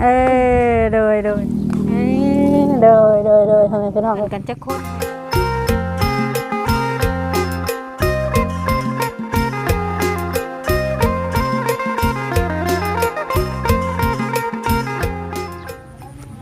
เออโดยโดยเอ้ยโดยโดยโดยทำไมพี่น้อง กันจะคน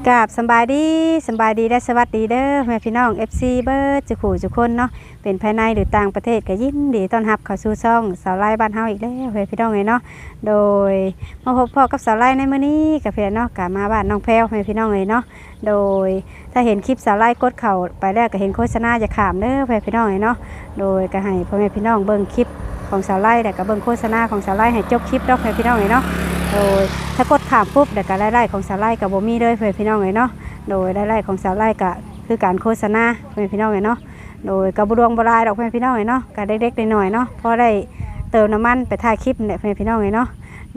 กราบสบายดีสบายดีและสวัสดีเด้อแม่พี่น้อง FC เบิร์ดจุขู่จุคนเนาะเป็นภายในหรือต่างประเทศก็ยินดีต้อนรับเข้าสู่ช่องสาวไล่บ้านเฮาอีกแล้วแม่พี่น้องเลยเนาะโดยมาพบพ่อกับสาวไล่ในมื้อนี้กับเพื่อนเนาะกลับมาบ้านน้องแพรวแม่พี่น้องเลยเนาะโดยถ้าเห็นคลิปสาวไล่กดเข่าไปแล้วก็เห็นโฆษณาจะขามเด้อแม่พี่น้องเลยเนาะโดยก็ให้พ่อแม่พี่น้องเบิ่งคลิปของสาวไล่แต่ก็เบิ่งโฆษณาของสาวไล่ให้จบคลิปเนาะแม่พี่น้องเลยเนาะโดยถ้ากด ขามปุ๊บเดี๋ยวก็รายได้ของสาวไล่กับบ่มีเลยแม่พี่น้องเลยเนาะโดยรายได้ของสาวไร่ก็คือการโฆษณาเพื่อนพี่น้องเลยเนาะโดยกระบุดวงบรายดอกเพื่อนพี่น้องเลยเนาะก็ได้เล็กๆหน่อยๆเนาะเพราะได้เติมน้ำมันไปถ่ายคลิปเนี่ยเพื่อนพี่น้องเลยเนาะ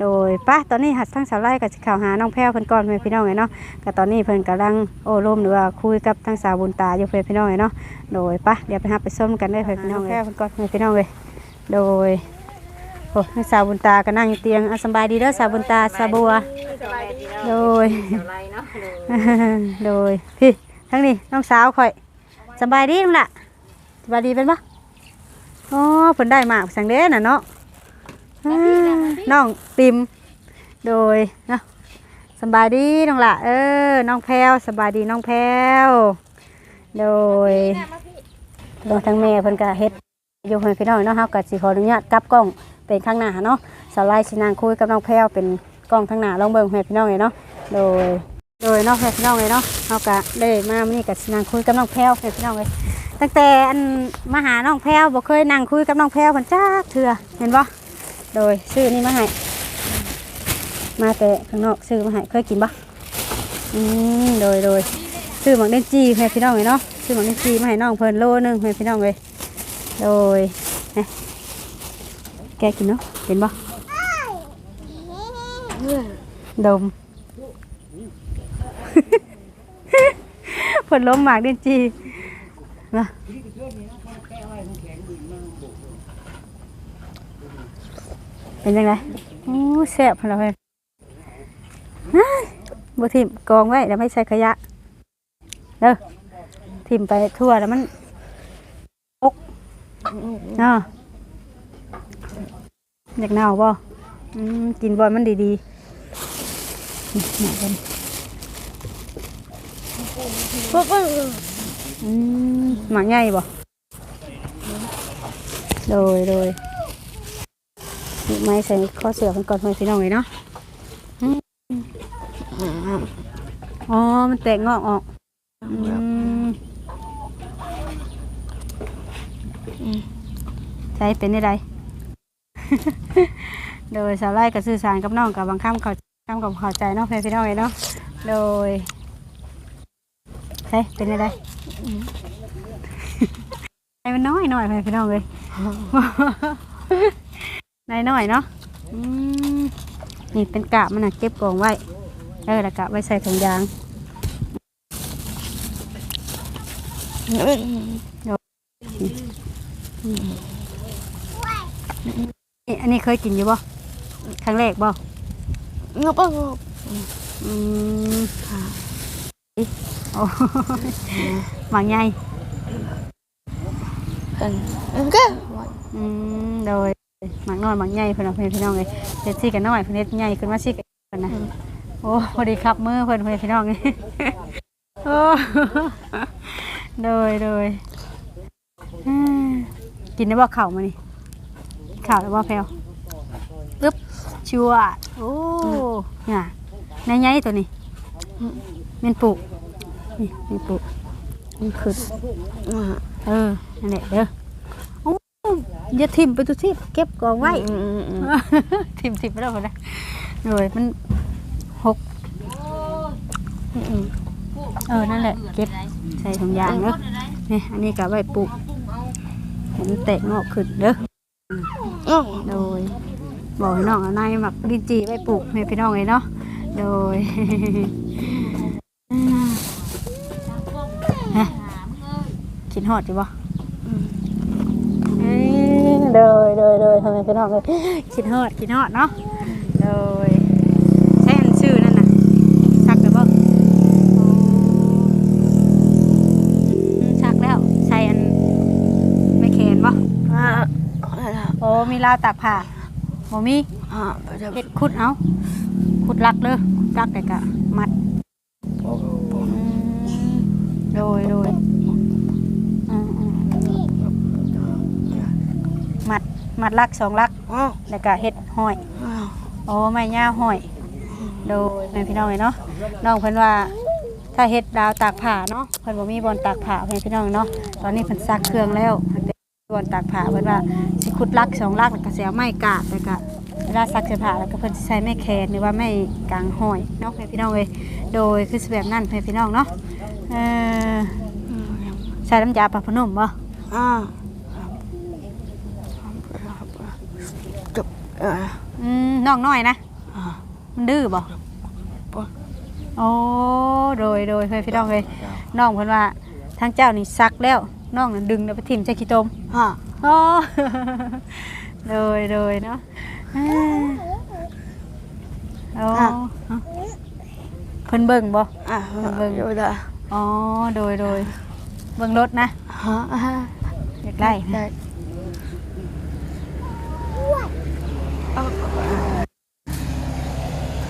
โดยป้าตอนนี้หัดทั้งสาวไร่กับข่าวหาน้องแพ้วเพิ่นก่อนเพื่อนพี่น้องเลยเนาะก็ตอนนี้เพิ่นกำลังโอ้ร่มหรือว่าคุยกับทั้งสาวบุญตาอยู่เพื่อนพี่น้องเลยเนาะโดยป้าเดี๋ยวไปหาไปส้มกันได้เพื่อนพี่น้องเลยแพ้วเพิ่นก่อนเพื่อนพี่น้องเลยโดยโอ้ทั้งสาวบุญตาก็นั่งอยู่เตียงอะสำบายดีเด้อสาวบุญตาสาวบัว โดย อะไรเนาะโดยพี่ทั้งนี้น้องสาวข่อยสบายดีมั้งล่ะสบายดีเป็นปะอ๋อเพิ่นได้หมากสังเด้น่ะเนาะอ่าน้องปิมโดยเนาะสบายดีน้องล่ะเออ น้องแพรวสบายดีน้องแพรวโดย โดยทั้งแม่เพิ่นก็เฮ็ดอยู่เพิ่นพี่น้องเนาะเฮาก็สิขออนุญาตกลับกล้อง เป็นข้างหน้าเนาะสไลด์สินางคุยกับน้องแพรวเป็นกล้องข้างหน้าลองเบิ่งให้พี่น้องเลยเนาะโดยโดยเนอกพี่น้องเลยเนาะเขากะได้มามื้อนี้กับชินางคุยกับน้องแพรวพี่น้องเลยตั้งแต่อันมาหาน้องแพรวบ่เคยนั่งคุยกับน้องแพรวเพิ่นจักเถื่อเห็นบ่โดยซื้อนี่มาให้มาแต่ข้างนอกซื้อมาให้เคยกินบ่อืมโดยโดยซื้อหมักเล่นจีให้พี่น้องเลยเนาะซื้อหมักเล่นจีมาให้น้องเพิ่นโลนึงให้พี่น้องเลยโดยนี่ แกกินเนาะเห็นบ่ดมผลล้มหมากดินจีนะเป็นยังไงโอ้แซ่บพอแล้วเพื่อนอ้ายบทิมกองไว้แล้วไม่ใส่ขยะเด้อทิมไปทั่วแล้วมันอกเนาะ อยากเน่าบ่อืมกินบ่มันดีๆนี่หน่อยกันอืมหมาใหญ่บ่โดยโดยไม้ใส่ข้อเสือมันก่อนให้พี่น้องเลยเนาะอ๋อ มันแตกงอกออกใช้เป็นได้ได โดยสาวไล่กับสื่อสารกับน้องกับบางคำเขาคำกับเขาใจเนาะเพื่อนพี่น้องเลยเนาะโดยใช่เป็นได้ไดไอ้มันน้อยหน่อยไปพี่น้องเลยนายน้อยเนาะนี่เป็นกะมันนะเก็บกองไว้เออล้วกะไว้ใส่ถุงยางนี่ อันนี้เคยกินอยู่บ่ครั้งแรกบ่งบงบอืมโอ้หมังใหญ่เพิ่นก็อืมโดยหมักน้อยหมักใหญ่เพิ่นเอาเพิ่นพี่น้องเลยเฮ็ดซี่กันน้อยเพิ่นเฮ็ดใหญ่ขึ้นมาซี่กันนะโอ้พอดีครับมือเพิ่นเพิ่นพี่น้องเลยโอ้โดยโดยกินได้บ่ข้าวมานี่ ข้าวได้บ่แพลวปึ๊บชัวร์โอ้เนี่ยในใหญ่ตัวนี้แม่นปลูกนี่แม่นปลูกนี่คือเออนั่นแหละเด้อโอ้อย่าทิมไปตัวที่เก็บกองไว้ทิมทิมไปแล้วคนละเลยมันหกอืมเออ นั่นแหละ เก็บใส่ถุงยางเด้อนี่อันนี้กับไว้ปลูกให้มันแตกงอกขึ้นเด้อ โอ้โดยบอกให้น้องเอานายหมักดินจีไว้ปลูกให้พี่น้องเลยเนาะโดยฮะกินฮอดอยู่บ่โดยโดยโดยทำไมพี่น้องเลยคิดฮอดคิดฮอดเนาะโดยใช้อันชื่อนั่นน่ะ มีราวตากผ้าบ่มีอ่าไปจะเฮ็ดขุดเอาขุดลักเลยขุดลักแต่ก็มัดโอ้โหอืมโดยโดยอืมอืมมัดมัดลักสองลักอ๋อแล้วก็เฮ็ดห้อย อ้าวโอ้ไม้ย่าห้อย โดยแม่พี่น้องเลยเนาะน้องเพิ่นว่าถ้าเฮ็ดดาวตากผ้าเนาะเพิ่นบ่มีบอลตากผ้าแม่พี่น้องเนาะตอนนี้เพิ่นซักเครื่องแล้ว เพิ่นเป็นตากผ้าเพิ่นว่าสิขุดลักสองลักแล้วก็สิเอาไม้กาดแล้วก็เวลาซักเสื้อผ้าแล้วก็เพิ่นสิใช้ไม้แขนหรือว่าไม้กางห้อยเนาะแม่พี่น้องเลยโดยคือสิแบบนั้นแม่พี่น้องเนาะเอ่อใช้น้ำยาปรับผ้านุ่มบ่อ่าจบอ่าอืมน้องน้อยนะอ่ามันดื้อบ่บ่โอ้โดยโดยเพื่อนพี่น้องเลยน้องเพิ่นว่าทางเจ้านี่ซักแล้ว น้องน่ะดึงแล้วไปทิ่มใส่ขี้ตมอ่าโอ้โดยโดยเนาะอ่าโอ้เพิ่นเบิ่งบ่อ่าเบิ่งอยู่ได้อ๋อโดยโดยเบิ่งรถนะฮะอ่าอยากได้ได้เอา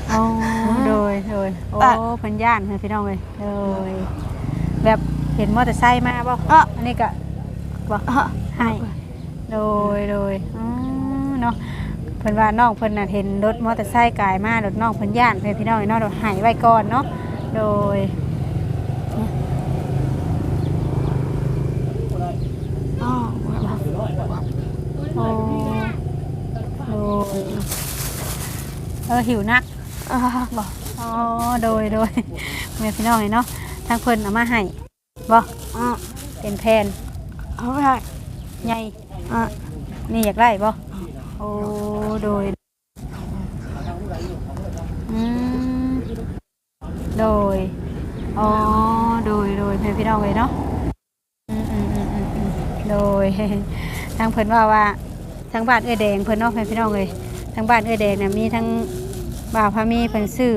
โอ้โดยโดยโอ้อะเพิ่นย่านเพื่อนพี่น้องเลยโดยแบบ เห็นมอเตอร์ไซค์มาบ่อะอันนี้ก็บ่อะให้โดยโดยอ๋อเนาะเพิ่นว่าน้องเพิ่นน่ะเห็นรถมอเตอร์ไซค์กายมารถน้องเพิ่นย่านเพิ่นพี่น้องเนาะรถให้ไว้ก่อนเนาะโดยอ๋อโอ้โดยเออหิวนักอ๋อโดยโดยแม่พี่น้องเนาะทางเพิ่นเอามาให้ บ่อ่าเป็นแผ่นเอาไม่ได้ใหญ่อ่านี่อยากได้บ่โอ้โดยอืมโดยอ๋อโดยโดยแม่พี่น้องเลยเนาะอืมอืมอืมอืมอืมโดย ทางเพิ่นว่าว่าทางบ้านเอื้อแดงเพิ่นเนาะแม่พี่น้องเลยทางบ้านเอื้อแดงน่ะมีทั้งบ่าวพามีเพิ่นซื้อ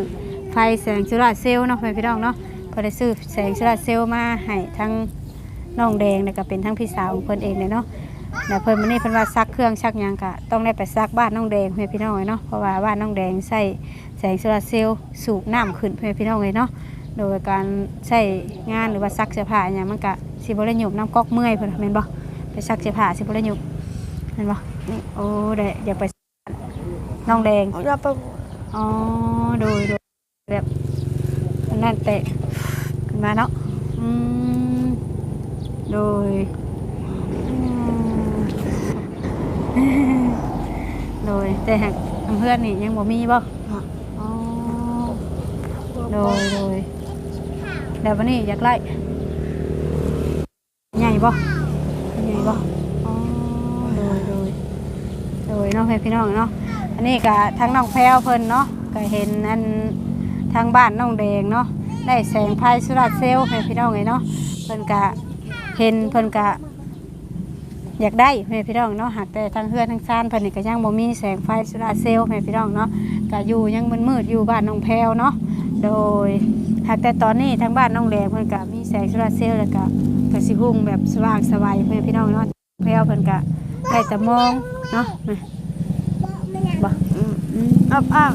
ไฟแสงโซลาร์เซลล์เนาะแม่พี่น้องเนาะ เพิ่นได้ซื้อแสงโซลาร์เซลล์มาให้ทั้งน้องแดงแล้วก็เป็นทั้งพี่สาวของเพิ่นเองเลยเนาะแล้วเพิ่นมื้อนี้เพิ่นว่าซักเครื่องซักหยังก็ต้องได้ไปซักบ้านน้องแดงเพื่อนพี่น้องเลยเนาะเพราะว่าบ้านน้องแดงใช้แสงโซลาร์เซลล์สูบน้ำขึ้นเพื่อนพี่น้องเลยเนาะโดยการใช้งานหรือว่าซักเสื้อผ้าอหย่างมันก็สิบ่ได้หยุบน้ำก๊อกเมื่อยเพิ่นแม่นบ่ไปซักเสื้อผ้าสิบ่ได้หยุบแม่นบ่นี่โอ้ได้อยากไปน้องแดงเอาจะไปอ๋อโดยโดยแบบนั่นเตะขึ้น มาเนาะอืมโดยอืมโดยแต่หากเพื่อนนี่ยังบ่มีบ่อ๋อโดยโดยเดี๋ยววันนี้อยากไล่ใหญ่บ่ใหญ่บ่อ๋อโดยโดยโดยเน้องพี่น้องเนาะอันนี้ก็ทางน้องแพรวเพิ่นเนาะก็เห็นอันทางบ้านน้องแดงเนาะ ได้แสงไฟโซลาเซลล์ให้พี่น้องไงเนาะเพิ่นก็เห็นเพิ่นก็อยากได้ให้พี่น้องเนาะหากแต่ทางเฮือนทางซ่านเพิ่นนี่ก็ยังบ่มีแสงไฟโซลาเซลล์ให้พี่น้องเนาะก็อยู่ยังมืดๆอยู่บ้านน้องแพวเนาะโดยหากแต่ตอนนี้ทางบ้านน้องแดงเพิ่นก็มีแสงโซลาเซลล์แล้วก็ก็สิหุ่งแบบสว่างสบายให้พี่น้องเนาะแพวเพิ่นก็ได้แต่มองเนาะบ่อืมอืมอับอ้าว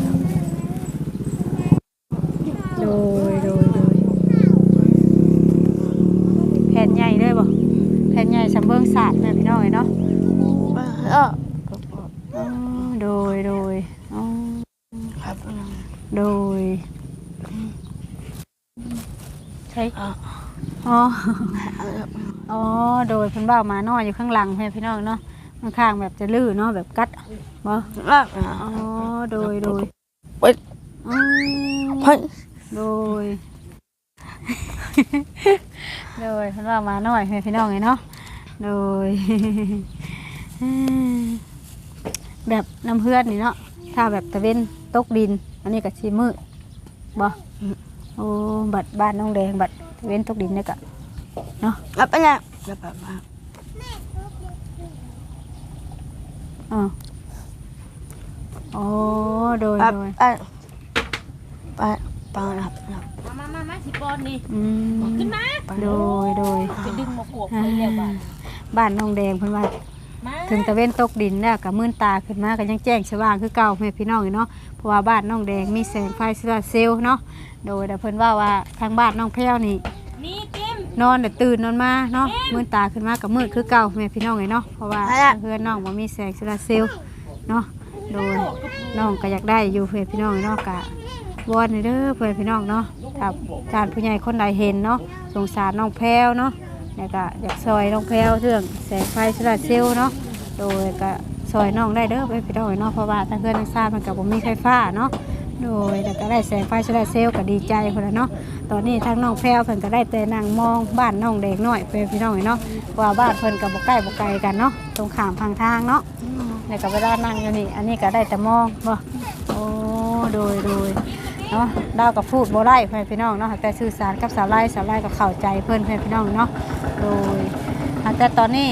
โดยโดยโดยแผ่นใหญ่เลยบ่แผ่นใหญ่สำเบิงศาสตร์แม่พี่น้องเอ้ยเนาะ เออ อ๋อโดยโดยอ๋อ ครับ โดยใช่ อ่า อ๋อเอาอ๋อ โดยเพิ่นบ่าวมาน้อยอยู่ข้างหลังแม่พี่น้องเนาะข้างๆแบบจะลื้อเนาะแบบกัดบ่อ่าอ๋อ โดยโดยเปิดอืมเฮ้ยโดย โดยเพิ่นว่ามาหน่อยให้พี่น้องไงเนาะ โดย แบบน้ำเพื่อนนี่เนาะ ถ้าแบบตะเว้นตกดิน อันนี้ก็สิมืดบ่โอ้ บัดบ้านน้องแดงบัดตะ เว้นตกดินเนี่ยก็เนาะอับไปเนี่ยจะแบบมาอ๋อโอ้โดยอับโดยไปไปไปครับมามามามาสิบอลนี่อืมขึ้นมาโดยโดยไปดึงหมวกกวกไปเรียกว่าบ้านน้องแดงเพิ่นว่ามาถึงตะเว้นตกดินแล้วก็มื่นตาขึ้นมาก็ยังแจ้งสว่างคือเก่าแม่พี่น้องอยู่เนาะเพราะว่าบ้านน้องแดงมีแสงไฟโซลาร์เซลล์เนาะโดยแต่เพิ่นว่าว่าทางบ้านน้องแพ้วนี่ นี่กิมนอนแต่ตื่นนอนมาเนาะมื่นตาขึ้นมาก็มืดคือเก่าแม่พี่น้องเลยเนาะเพราะว่าเพื่อนน้องบ่มีแสงโซลาร์เซลล์เนาะโดยน้องก็อยากได้อยู่เพื่อนพี่น้องเนาะกะวอนเด้อเพื่อนพี่น้องเนาะถ้าการผู้ใหญ่คนใดเห็นเนาะสงสารน้องแพ้วเนาะแล้วก็อยากซอยน้องแพ้วเรื่องแสงไฟโซลาร์เซลล์เนาะโดยก็ซอยน้องได้เด้อเพื่อนพี่น้องเนาะเพราะว่าทางเพื่อนทางซ่านมันก็บ่มีไฟฟ้าเนาะ โดยแล้วก็ได้แสงไฟโซลาเซลล์ก็ดีใจคนละเนาะตอนนี้ทางน้องแพรวเพิ่นก็ได้แต่นั่งมองบ้านน้องเด็กน้อยเพื่นพี่น้องเนาะว่าบ้านเพิ่นก็บ่ใกล้บ่ไกลกันเนาะตรงข้ามทางทางเนาะแล้วก็เวลานั่งอยู่นี่อันนี้ก็ได้แต่มองบ่โอ้โดยโดยเนาะดาวกับพูดโบได้เพื่อนพี่น้องเนาะแต่สื่อสารกับสาวไล่สาวไล่ก็เข้าใจเพิ่อนเพื่อนพี่น้องเนาะโดยแต่ตอนนี้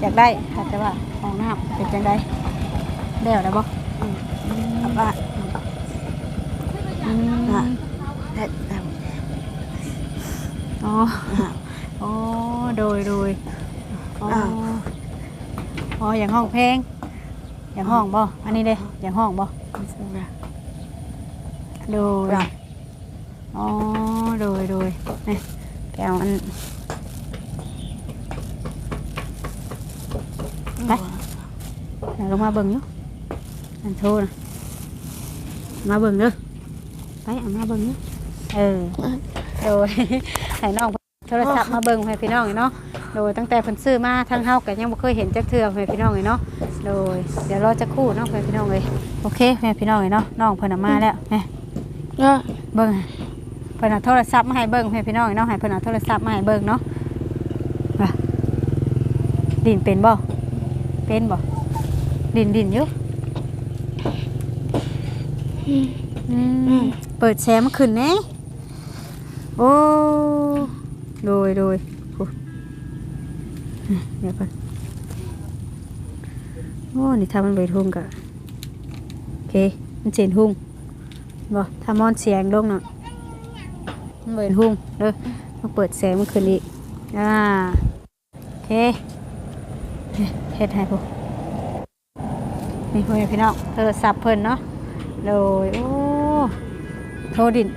อยากได้แต่ว่าห้องน้ำเป็นจังไดแล้วได้บ่กลับบ้า อืมได้ได้อ๋ออ๋อโดยโดยอ๋ออ้าว อ๋ออย่างห้องเพลงอย่างห้องบ่อันนี้เลยอย่างห้องบ่โดยอ๋อโดยโดยนี่แก้วอัน ไปเดี๋ยวลงมาเบิ่งอยู่อันโทรนะมาเบิ่งเด้อ ไปเอามาเบิ่งอยู่เออ โดยให้น้องโทรศัพท์มาเบิ่งให้พี่น้องเนาะ โดยตั้งแต่เพิ่นซื้อมาทางเฮาก็ยังบ่เคยเห็นจักเทื่อให้พี่น้องเลยเนาะ โดยเดี๋ยวรอจักครู่เนาะให้พี่น้องเลยโอเคให้พี่น้องเลยเนาะ น้องเพิ่นน่ะมาแล้วแหมก็เบิ่งเพิ่นเอาโทรศัพท์มาให้เบิ่งให้พี่น้องเนาะให้เพิ่นเอาโทรศัพท์มาให้เบิ่งเนาะว่าดินเป็นบ่ เป็นบ่ ดินดินอยู่อืม เปิดแชมขึ้นแหน่โอ้โดยโดยโอ้เดี๋ยวก่อนโอ้นี่ทำมันใบทุ่งกะโอเค มันเสียนหุ่งบ่ทำมอนเสียงลงเนาะมันใบทุ่งเด้อมาเปิดแสงมันขึ้นอีกอ่าโอเคเฮ็ดให้พวกนี่พ่อแม่พี่น้องโทรศัพท์เพิ่นเนาะโดยโอ้ โทรดิน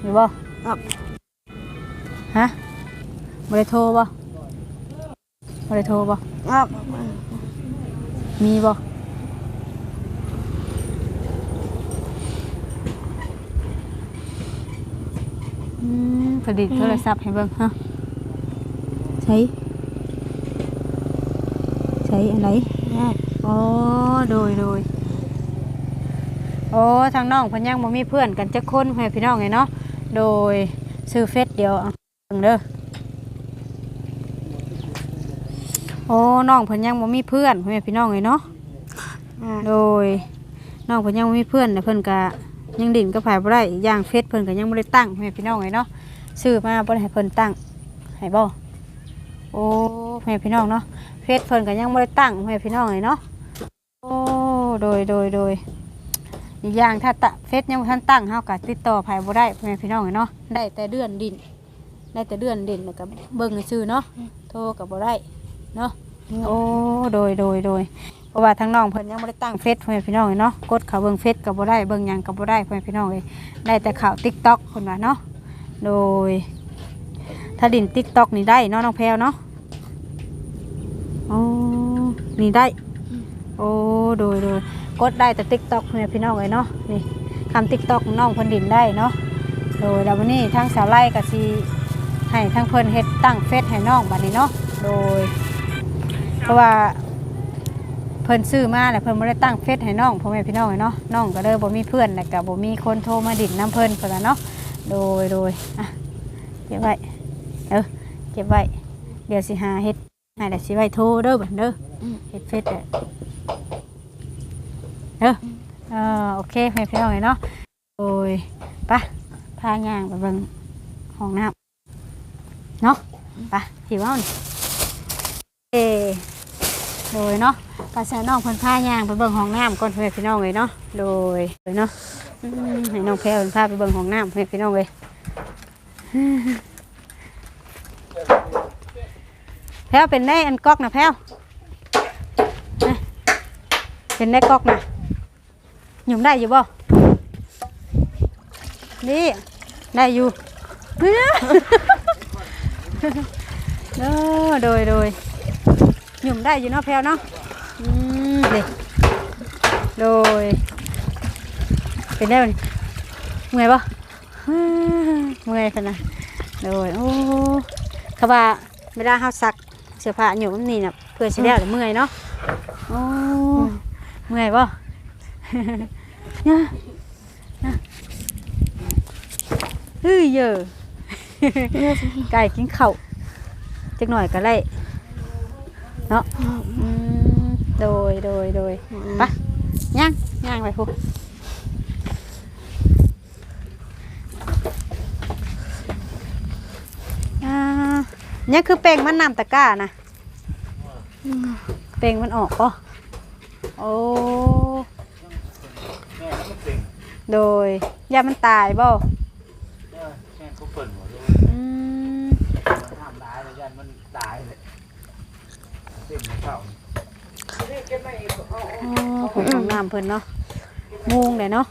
หรือบ่ครับฮะบ่ได้โทรบ่บ่ได้โทรบ่ครับมีบ่อืมผลิตโทรศัพท์ให้เบิ่งฮะใช้ใช้อะไรอ๋อโดยโดย โอ้ทางน้องเพิ่นยังบ่มีเพื่อนกันจักคนให้พี่น้องไงเนาะโดยซื้อเฟซเดียวเอาเบิ่งเด้อโอ้น้องเพิ่นยังบ่มีเพื่อนให้พี่น้องไงเนาะโดยน้องเพิ่นยังบ่มีเพื่อนแต่เพิ่นก็ยังดิ่นก็ผายบ่ได้อีกอย่างเฟซเพิ่นก็ยังบ่ได้ตั้งให้พี่น้องไงเนาะซื้อมาบ่ได้ให้เพิ่นตั้งให้บ่โอ้ให้พี่น้องเนาะเฟซเพิ่นก็ยังบ่ได้ตั้งให้พี่น้องไงเนาะโอ้โดยโดยโดย อีกอย่างถ้าตะเฟซยังบ่ทันตั้งเฮาก็ติดต่อไผบ่ได้ให้พี่น้องไงเนาะได้แต่เดือนดิน ได้แต่เดือนดินแล้วก็เบิ่งซื่อๆเนาะโทรก็บ่ได้เนาะโอ้โดยโดยโดยเพราะว่าทั้งน้องเพิ่นยังไม่ได้ตั้งเฟซเพื่อนพี่น้องเลยเนาะกดเขาเบิ่งเฟซก็บ่ได้เบิ่งหยังก็บ่ได้เพื่อนพี่น้องเลยได้แต่ข่าวติ๊กต็อกเพิ่นว่าเนาะโดย ถ้าดินติ๊กต็อกนี่ได้เนาะน้องแพรวเนาะโอ้นี่ได้ โอ้โดยโดย กดได้แต่ติ๊กต็อกเพื่อนพี่น้องเลยเนาะนี่คำติ๊กต็อกน้องเพิ่นดินได้เนาะโดยแล้ววันนี้ทั้งสาวไล่กับซีให้ทั้งเพิ่นเฮ็ดตั้งเฟซให้น้องบัดนี้เนาะโดย เพราะว่าเพิ่นซื้อมาแล้วเพิ่นบ่ได้ตั้งเฟซให้น้องพ่อแม่พี่น้องเนาะน้องก็เลยบ่มีเพื่อนแล้วก็บ่มีคนโทรมาดิ่นน้ำเพิ่นเพิ่นน่ะเนาะโดยโดยอะเก็บไว้เออเก็บไว้เดี๋ยวสิหาเฮ็ดให้แล้วสิไว้โทรเด้อบัดเด้ออเฮ็ดเฟซ เด้อเอเอโอเคพ่อแม่พี่น้องเนาะโดยไปพาย่างไปเบิ่งห้องน้ำเนาะไปหิวเอานี่เอโดยเนาะกระแสน้องเพิ่นพาย่างไปเบิ่งห้องน้ำก่อนเพื่อนพี่น้องเลยเนาะโดยโดยเนาะให้น้องแพรวเพิ่นพาไปเบิ่งห้องน้ำเพื่อนพี่น้องเลยแพรวเป็นได้อันก๊อกนะแพรวเป็นได้กอกนะ ยุ่มได้อยู่บ่นี่ได้อยู่เด้อโดยโดยหยุ่มได้อยู่เนาะแพลวเนาะอืมเด็โดยเป็นได้บ่นี่เมื่อยบ่เมื่อยพะนะโดยโอ้เขาว่าเวลาเฮาซักเสื้อผ้าหยุ่มนี่น่ะเพื่อสิแล้วแต่เมื่อยเนาะโอ้เมื่อยบ่เนี่ยเนี่ยเฮ้ยเยอะไก่กินเข้าจักหน่อยก็ไล่เนาะโดยโดยโดยไปย่างย่างไปพูเนี่ยคือเป่งมันนำตะกร้านะเป่งมันออกป่ะโอ้ โดยยามันตายบ่แค่เขาเปิดหมดเลยอืมทำร้ายเลยยันมันตายเลยเต็มเข้าอ๋อผมของน้ำเพิ่นเนาะมุงเลยเนาะ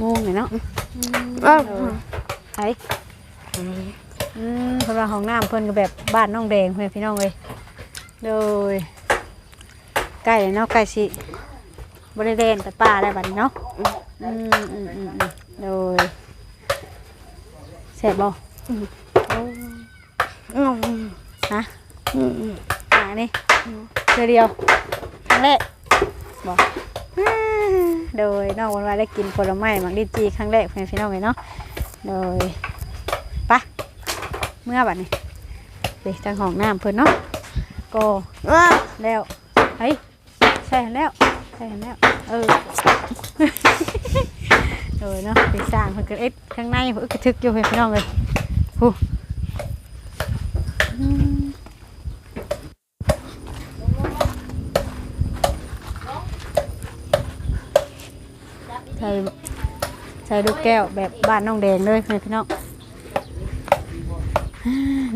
มุงเลยเนาะอ้าวเออไออืมเพิ่นว่าห้องน้ำเพิ่นก็แบบบ้านน้องแดงเพื่อนพี่น้องเลยโดยใกล้เลยเนาะใกล้สิ บริเวณแต่ป่าได้บัดนี้เนาะอืมอืมอืมอืมโดยเสร็จบ่โอ้อืมฮะอืมอ่านี่เจอเดียวครั้งแรกบอกโดยน้องวันวาได้กินผลไม้หมักดิจีครั้งแรกเพื่อนพี่น้องเลยเนาะโดยไปะเมื่อบัดนี้ไปทางห้องน้ำเพิ่นเนาะก็อ้าวแล้วเฮ้ยใช่แล้ว ใช่แล้วเออโดยเนาะไปสร้างเพิ่นก็เอ็ดข้างในเพิ่นก็ทึกอยู่เพื่อนพี่น้องเลยฮู้ใส่ใส่ลูกแก้วแบบบ้านน้องแดงเลยเพี่น้อง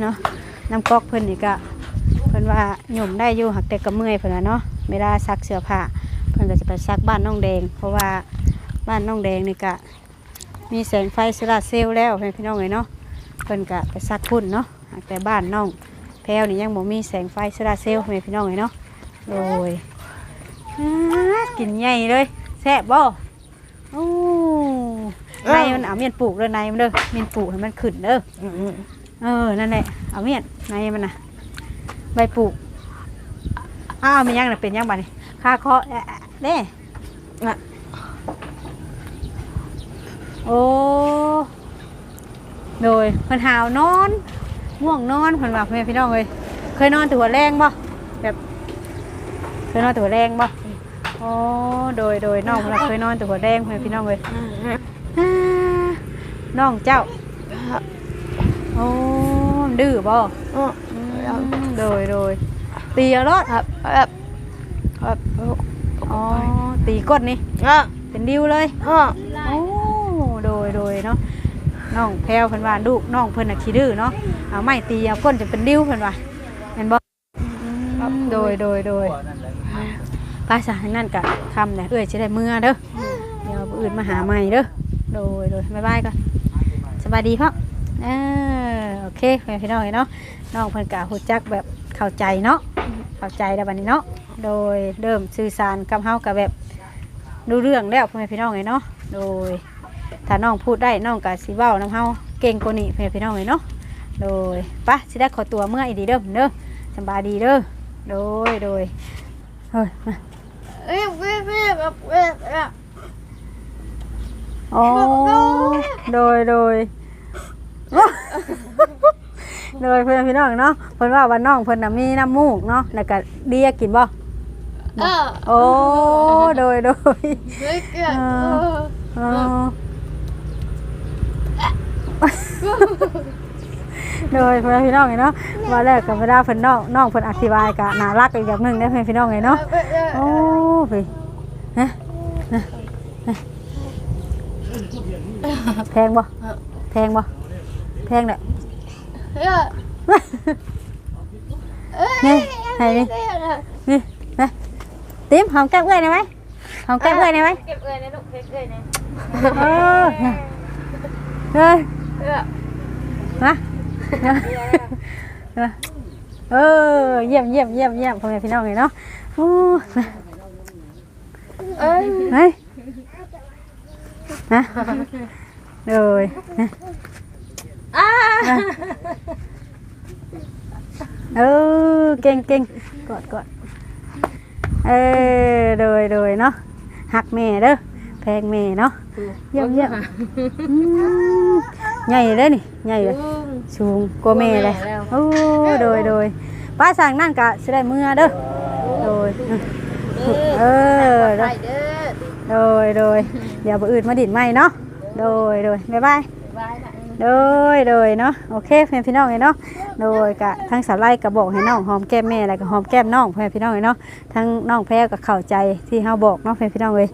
เนาะน้ำก๊อกเพิ่นนี่ก็เพิ่นว่าหยุ่มได้อยู่หักแต่ก็เมื่อยเพิ่นว่าเนาะเวลาซักเสื้อผ้า เพิ่นก็จะไปซักบ้านน้องแดง เพราะว่าบ้านน้องแดงนี่ก็มีแสงไฟโซลาร์เซลล์แล้วพี่น้องเลยเนาะเพิ่นก็ไปซักพุ่นเนาะหักแต่บ้านน้องแพรวนี่ยังบ่มีแสงไฟโซลาร์เซลล์พี่น้องเลยเนาะโดยอ่ากินใหญ่เลยแซ่บบ่โอ้ในมันเอาเมียนปลูกเลยในมันเด้อเมียนปลูกให้มันขึ้นเด้ออืมเออนั่นแหละเอาเมียนในมันน่ะใบปลูกอ้าวมันยังน่ะเป็นยังบัดนี้ค่าเคาะแอะแอะ เด้น่ะโอ้โดยเพิ่นหาวนอนง่วงนอนเพิ่นว่าพ่อแม่พี่น้องเอ้ยเคยนอนตัวแรงบ่แบบเคยนอนตัวแรงบ่โอ้โดยโดยน้องเพิ่นว่าเคยนอนตัวแรงพ่อแม่พี่น้องเอ้ยอ่าน้องเจ้าโอ้ดื้อบ่อ้าวอืมโดยโดยตีเอารถครับครับครับ อ๋อตีก้นนี่อ้าวเป็นดิวเลยอ้าวโอ้โดยโดยเนาะน้องแพรวเพิ่นว่าลูกน้องเพิ่นน่ะขี้ดื้อเนาะเอาไม้ตีเอาก้นจะเป็นดิวเพิ่นว่าเห็นบ่อืมโดยโดยโดยนั่นแหละภาษาทางนั้นกะคำเนี่ยเอ้ยจะได้เมื่อเด้อเดี๋ยวผู้อื่นมาหาใหม่เด้อโดยโดยบ๊ายบายก่อนสบายดีพ่อเออโอเคแม่พี่น้องเนาะน้องเพิ่นกะฮู้จักแบบเข้าใจเนาะเข้าใจแล้วบัดนี้เนาะ โดยเริ่มสื่อสารกับเฮากับแบบรู้เรื่องแล้วพ่อแม่พี่น้องไงเนาะโดยถ้าน้องพูดได้น้องก็สิเว้านํเฮาเก่งกว่านี้พ่อแม่พี่น้องไงเนาะโดยปะสิได้ขอตัวเมื่ออีดีเด้อเด้อสำบายดีเด้อโดยโดยเฮ้ยมาเอ้ยเว้ยเว้ยแบบเว้ยเว้ยโอ้โดยโดยโดยเพื่อนพี่น้องเนาะเพิ่นว่าวันน้องเพิ่นน่ะมีน้ำมูกเนาะแล้วก็เดียกินบ่ อ้าวโอ้โดยโดยเฮ้ยเกิดอ๋อโดยเพื่อนพี่น้องเนาะว่าแรกกับเวลาเพิ่นน้องน้องเพิ่นอธิบายก็น่ารักอีกแบบหนึงเด้อเพื่อนพี่น้องเนาะโอ้พี่ฮะฮะฮะแพงบ่แพงบ่แพงเนี่ยเฮ้ยเอ้ยนี่ให้นี่เฮ้ยนี่นะ ตติ๊มหอมแก้มเอื้อยได้ไหมหอมแก้มเอื้อยได้ไหมเก็บเอ้ยนะลูกเก็บเอ้ยนะเออเฮ้ยเอ้ยมาเออเยี่ยมเยี่ยมเยี่ยมเยี่ยมพ่อแม่พี่น้องเลยเนาะโอ้มาเอ้ยเฮ้ยนะเลยนะอ้าเออเก่งเก่งกอดกอด เออโดยโดยเนาะหักแม่เด้อแพงแม่เนาะเยี่ยมเยี่ยมอืมใหญ่เลยนี่ใหญ่เลยสูงกว่าแม่เลยโอ้โดยโดยป้าสั่งนั่นกะสิได้มือเด้อโดยเออไปโดยเด้อโดยโดยเดี๋ยวบ่อื่นมาดิดใหม่เนาะโดยโดยบ๊ายบายบายนะ โดยโดยเนาะโอเคเพื่อนพี่น้องเลยเนาะโดยกะทั้งสาไล่กะบอกให้น้องหอมแก้มแม่อะไรก็หอมแก้มน้องเพื่อนพี่น้องเลยเนาะทั้งน้องแพ้ก็เข้าใจที่เฮาบอกเนาะเพื่อนพี่น้องเลย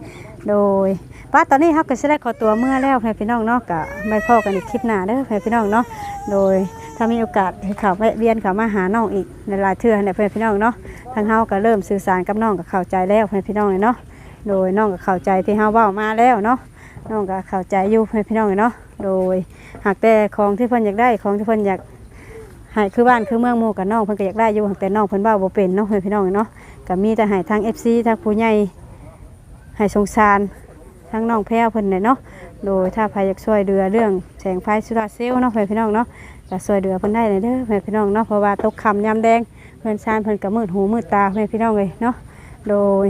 โดยป้าตอนนี้เฮาก็สิได้ขอตัวเมื่อแล้วเพื่อนพี่น้องเนาะกะไม่พอกันอีกคลิปหน้าเด้อเพื่อนพี่น้องเนาะโดยถ้ามีโอกาสให้เขาแวะเวียนเขามาหาน้องอีกในลายเทือเนี่ยเพื่อนพี่น้องเนาะทางเฮาก็เริ่มสื่อสารกับน้องก็เข้าใจแล้วเพื่อนพี่น้องเลยเนาะโดยน้องก็เข้าใจที่เฮาเว้ามาแล้วเนาะน้องก็เข้าใจอยู่เพื่อนพี่น้องเลยเนาะ โดยหากแต่ของที่เพิ่นอยากได้ของที่เพิ่นอยากให้คือบ้านคือเมืองหมู่กับน้องเพิ่นก็อยากได้อยู่หากแต่น้องเพิ่นเว้าบ่เป็นเนาะเพื่อนพี่น้องเนาะก็มีแต่ให้ทาง FC ทางผู้ใหญ่ให้สงสารทางน้องแพ้วเพิ่นน่ะเนาะโดยถ้าใครอยากช่วยเหลือเรื่องแสงไฟโซลาร์เซลล์เนาะเพื่อนพี่น้องเนาะก็ช่วยเหลือเพิ่นได้เลยเด้อเพื่อนพี่น้องเนาะเพราะว่าตกค่ำยามแดงเพิ่นซานเพิ่นก็มืดหูมืดตาเพื่อนพี่น้องเลยเนาะโดย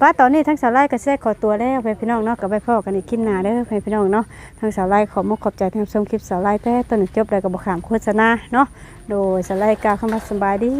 ป้าตอนนี้ทั้งสาวไล่ก็แซ่ขอตัวแล้วไปพี่น้องเนาะกับไปพ่อกันอีกคลิปหน้าเด้อเพื่อนพี่น้องเนาะทั้งสาวไล่ขอมกขอบใจที่รับชมคลิปสาวไล่แต่ต้นหนจบเลยกับบขามโฆษณาเนาะโดยสาวไล่กล่าวคำว่าสบายดี